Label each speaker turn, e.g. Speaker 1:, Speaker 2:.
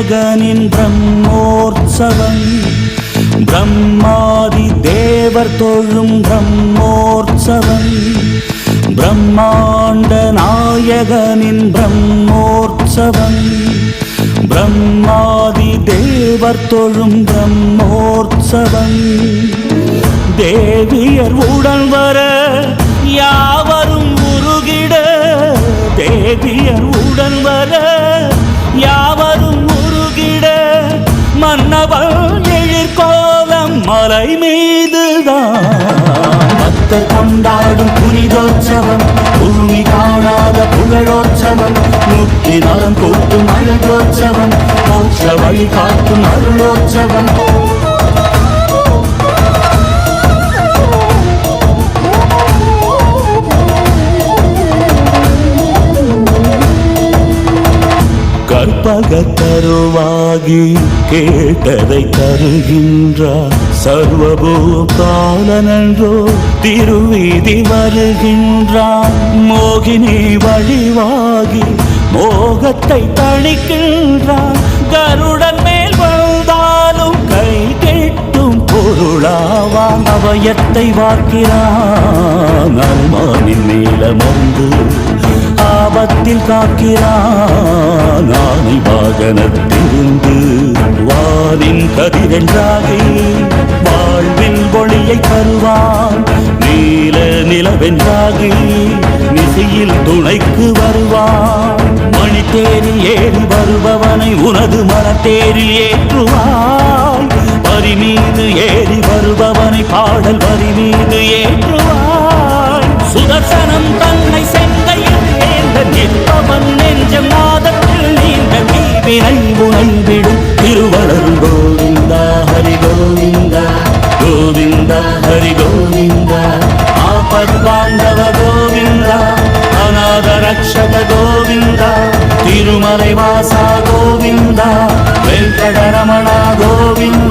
Speaker 1: ஜகனின் பிரம்மோற்சவம். பிரம்மாதி தேவர் தொழும் பிரம்மோற்சவம். பிரம்மாண்ட நாயகனின் பிரம்மோற்சவம். பிரம்மாதி தேவர் தொழும் பிரம்மோற்சவம். தேவியர் உடன் வர யாவ மலை மீதுதான் பக்தர் கொண்டாடும் புனிதோற்சவம் பூமி காணாத புகழோற்சவம் முக்தி நலம் கூட்டும் அழகோற்சவம் மோட்ச வழி காட்டும் அருளோற்சவம். கற்பக தருவாகி கேட்டதை தருகின்றார் சர்வபூதாளனன்றோ திருவீதி வருகின்றான் மோகினி வழிவாகி மோகத்தை தணிக்கின்றான் கருடன் மேல் வந்தாலும் கை கெட்டும் பொருளாவான் அவயத்தை வாக்கிறான் அனுமானின் நீளமந்து ஆபத்தில் காக்கிறான். ஆணி வாகனத்திலிருந்து வானின் கதிரென்றாகி வாழ்வின் ஒளியை தருவான். நீல நிலவென்றாகி நிசையில் துணைக்கு வருவான். மணித்தேரில் ஏறி வருபவனை உனது மனத்தேரில் ஏற்றுவாய். வரி மீது ஏறி வருபவனை பாடல் வரி மீது ஏற்றுவாய். சுதர்சனம் தன்னை செங்கையில் நீங்க நிற்பவன் நெஞ்ச நாதத்தில் நீங்க தீவினை உணர்ந்திடும் திருவளர் கோவிந்தா ஹரி கோவிந்தா கோவிந்தா ஹரி கோவிந்தா ஆபத் பாண்டவ கோவிந்தா அநாதரக்ஷக கோவிந்தா திருமலை வாசா கோவிந்தா வெங்கடரமணா கோவிந்தா.